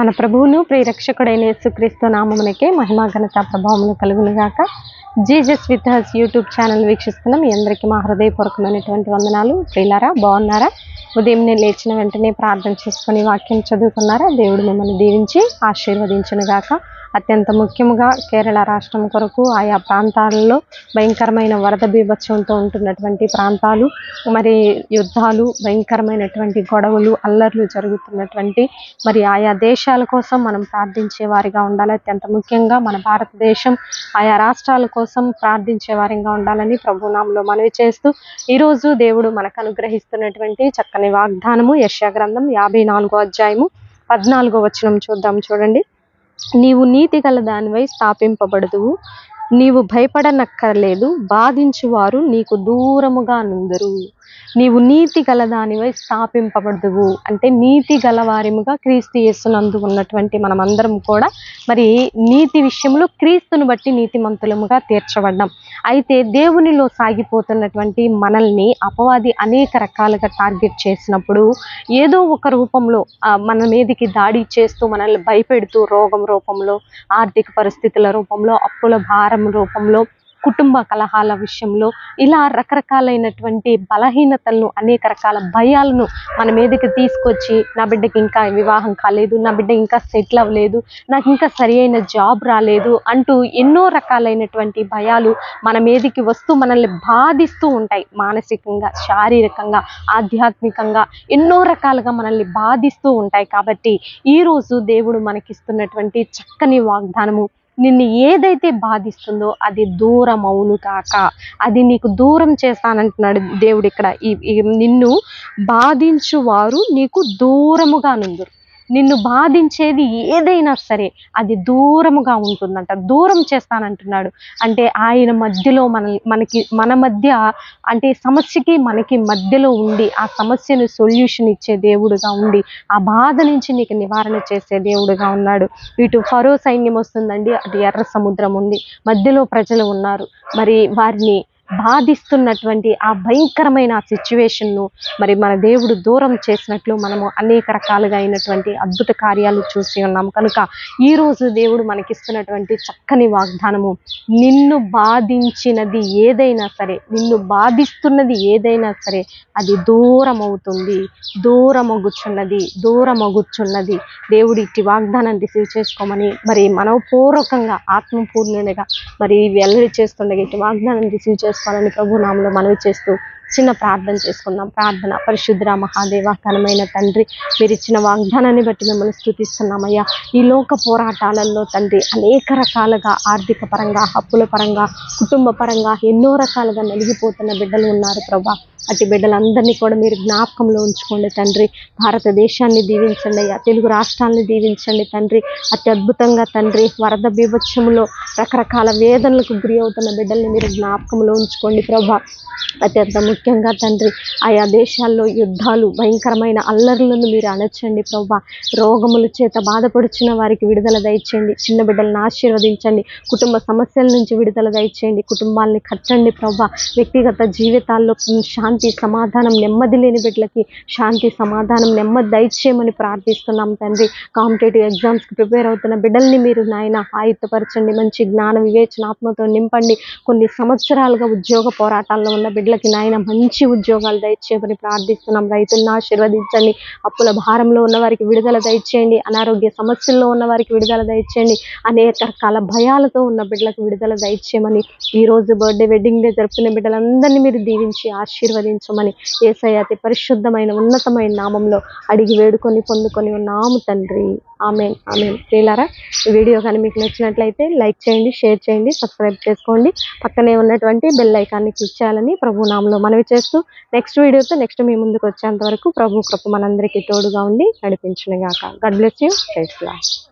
మన ప్రభువును ప్రియరక్షకుడైన యేసుక్రీస్తు నామమునకే మహిమా ఘనత ప్రభావములు కలుగునుగాక. Jesus with us YouTube channel వీక్షిస్తున్న. మీ అందరికీ మా హృదయపూర్వకమైనటువంటి వందనాలు. ప్రియులారా బాగున్నారా? ఉదయం నేను లేచిన వెంటనే ప్రార్థన చేసుకొని వాక్యం చదువుకున్నారా? దేవుడు మిమ్మల్ని దీవించి ఆశీర్వదించును గాక అత్యంత ముఖ్యముగా కేరళ రాష్ట్రం కొరకు ఆయా ప్రాంతాలలో భయంకరమైన వరద బీభత్సంతో ఉంటున్నటువంటి ప్రాంతాలు మరి యుద్ధాలు భయంకరమైనటువంటి గొడవలు అల్లర్లు జరుగుతున్నటువంటి మరి ఆయా దేశాల కోసం మనం ప్రార్థించే వారిగా ఉండాలి. అత్యంత ముఖ్యంగా మన భారతదేశం ఆయా రాష్ట్రాల కోసం ప్రార్థించే వారిగా ఉండాలని ప్రభునామంలో మనవి చేస్తూ ఈరోజు దేవుడు మనకు అనుగ్రహిస్తున్నటువంటి చక్కని వాగ్దానము యశా గ్రంథం యాభై నాలుగో అధ్యాయము పద్నాలుగో వచనం చూద్దాం చూడండి. నీవు నీతి గల దానివై స్థాపింపబడదువు. నీవు భయపడనక్కర్లేదు. బాధించువారు నీకు దూరముగా నుందరు. నీవు నీతి గల దానివై స్థాపింపబడదువు. అంటే నీతి గలవారిముగా క్రీస్తు యేసునందు ఉన్నటువంటి మనమందరం కూడా మరి నీతి విషయంలో క్రీస్తుని బట్టి నీతిమంతులముగా తీర్చబడ్డాం. అయితే దేవునిలో సాగిపోతున్నటువంటి మనల్ని అపవాది అనేక రకాలుగా టార్గెట్ చేసినప్పుడు ఏదో ఒక రూపంలో మన మీదకి దాడి చేస్తూ మనల్ని భయపెడుతూ రోగం రూపంలో ఆర్థిక పరిస్థితుల రూపంలో అప్పుల భారం రూపంలో కుటుంబ కలహాల విషయంలో ఇలా రకరకాలైనటువంటి బలహీనతలను అనేక రకాల భయాలను మన మీదకి తీసుకొచ్చి నా బిడ్డకి ఇంకా వివాహం కాలేదు నా బిడ్డ ఇంకా సెటిల్ అవ్వలేదు నాకు ఇంకా సరి అయిన జాబ్ రాలేదు అంటూ ఎన్నో రకాలైనటువంటి భయాలు మన మీదకి వస్తూ మనల్ని బాధిస్తూ ఉంటాయి. మానసికంగా శారీరకంగా ఆధ్యాత్మికంగా ఎన్నో రకాలుగా మనల్ని బాధిస్తూ ఉంటాయి. కాబట్టి ఈరోజు దేవుడు మనకిస్తున్నటువంటి చక్కని వాగ్దానము నిన్ను ఏదైతే బాధిస్తుందో అది దూరం అవును కాక. అది నీకు దూరం చేస్తానంటున్నాడు దేవుడు ఇక్కడ. ఈ ఈ నిన్ను బాధించువారు నీకు దూరముగా నుందురు. నిన్ను బాధించేది ఏదైనా సరే అది దూరముగా ఉంటుందంట. దూరం చేస్తానంటున్నాడు. అంటే ఆయన మధ్యలో మన మనకి మన మధ్య అంటే సమస్యకి మనకి మధ్యలో ఉండి ఆ సమస్యను సొల్యూషన్ ఇచ్చే దేవుడుగా ఉండి ఆ బాధ నుంచి నీకు నివారణ చేసే దేవుడుగా ఉన్నాడు. ఇటు ఫరో సైన్యం వస్తుందండి. అటు ఎర్ర సముద్రం ఉంది. మధ్యలో ప్రజలు ఉన్నారు. మరి వారిని బాధిస్తున్నటువంటి ఆ భయంకరమైన సిచ్యువేషన్ను మరి మన దేవుడు దూరం చేసినట్లు మనము అనేక రకాలుగా అయినటువంటి అద్భుత కార్యాలు చూసి ఉన్నాం. కనుక ఈరోజు దేవుడు మనకిస్తున్నటువంటి చక్కని వాగ్దానము నిన్ను బాధించినది ఏదైనా సరే నిన్ను బాధిస్తున్నది ఏదైనా సరే అది దూరం అవుతుంది దూరమగుచున్నది దూరమగుచున్నది. దేవుడు ఇట్టి వాగ్దానాన్ని రిసీవ్ చేసుకోమని మరి మనపూర్వకంగా ఆత్మపూర్ణంగా మరి వెల్లడి చేస్తుండగా ఇటు వాగ్దానాన్ని రిసీవ్ చేసుకో ప్రభు ప్రభునామంలో మనవి చేస్తూ చిన్న ప్రార్థన చేసుకుందాం. ప్రార్థన పరిశుద్ర మహాదేవ ఘనమైన తండ్రి మీరు ఇచ్చిన వాగ్దానాన్ని బట్టి మిమ్మల్ని స్థుతిస్తున్నామయ్యా. ఈ లోక పోరాటాలలో తండ్రి అనేక రకాలుగా ఆర్థిక పరంగా హక్కుల పరంగా కుటుంబ పరంగా ఎన్నో రకాలుగా నలిగిపోతున్న బిడ్డలు ఉన్నారు ప్రభా. అటు బిడ్డలందరినీ కూడా మీరు జ్ఞాపకంలో ఉంచుకోండి తండ్రి. భారతదేశాన్ని దీవించండి అయ్యా. తెలుగు రాష్ట్రాన్ని దీవించండి తండ్రి. అత్యద్భుతంగా తండ్రి వరద బీభత్సములో రకరకాల వేదనలకు గురి అవుతున్న బిడ్డల్ని మీరు జ్ఞాపకంలో ఉంచుకోండి ప్రభా. అత్యంత ముఖ్యంగా తండ్రి ఆయా దేశాల్లో యుద్ధాలు భయంకరమైన అల్లర్లను మీరు అణచండి ప్రభా. రోగముల చేత బాధపడుచున్న వారికి విడుదల దయచేయండి. చిన్న బిడ్డలను ఆశీర్వదించండి. కుటుంబ సమస్యల నుంచి విడుదల దయచేయండి. కుటుంబాలని కట్టండి ప్రభా. వ్యక్తిగత జీవితాల్లో శాంతి శాంతి సమాధానం నెమ్మది లేని బిడ్డలకి శాంతి సమాధానం నెమ్మది దయచేయమని ప్రార్థిస్తున్నాం తండ్రి. కాంపిటేటివ్ ఎగ్జామ్స్కి ప్రిపేర్ అవుతున్న బిడ్డల్ని మీరు నాయన ఆయుత్తపరచండి. మంచి జ్ఞాన వివేచనాత్మతో నింపండి. కొన్ని సంవత్సరాలుగా ఉద్యోగ పోరాటాల్లో ఉన్న బిడ్డలకి నాయన మంచి ఉద్యోగాలు దయచేయమని ప్రార్థిస్తున్నాం. రైతులను ఆశీర్వదించండి. అప్పుల భారంలో ఉన్న వారికి విడుదల దయచేయండి. అనారోగ్య సమస్యల్లో ఉన్న వారికి విడుదల దయచేయండి. అనేక రకాల భయాలతో ఉన్న బిడ్డలకు విడుదల దయచేయమని ఈ రోజు బర్త్డే వెడ్డింగ్ డే జరుపుకునే బిడ్డలందరినీ మీరు దీవించి ఆశీర్వదించమని ఏసయ్య అతి పరిశుద్ధమైన ఉన్నతమైన నామంలో అడిగి వేడుకొని పొందుకొని ఉన్నాము తండ్రి. ఆమె ఆమె ప్రియులారా ఈ వీడియో కానీ మీకు నచ్చినట్లయితే లైక్ చేయండి షేర్ చేయండి సబ్స్క్రైబ్ చేసుకోండి. పక్కనే ఉన్నటువంటి బెల్ ఐకాన్ని క్లిక్ చేయాలని ప్రభు నామంలో మనవి చేస్తూ నెక్స్ట్ వీడియోతో నెక్స్ట్ మీ ముందుకు వచ్చేంత వరకు ప్రభు కృప మనందరికీ తోడుగా ఉండి నడిపించును గాక God bless you. Praise Lord.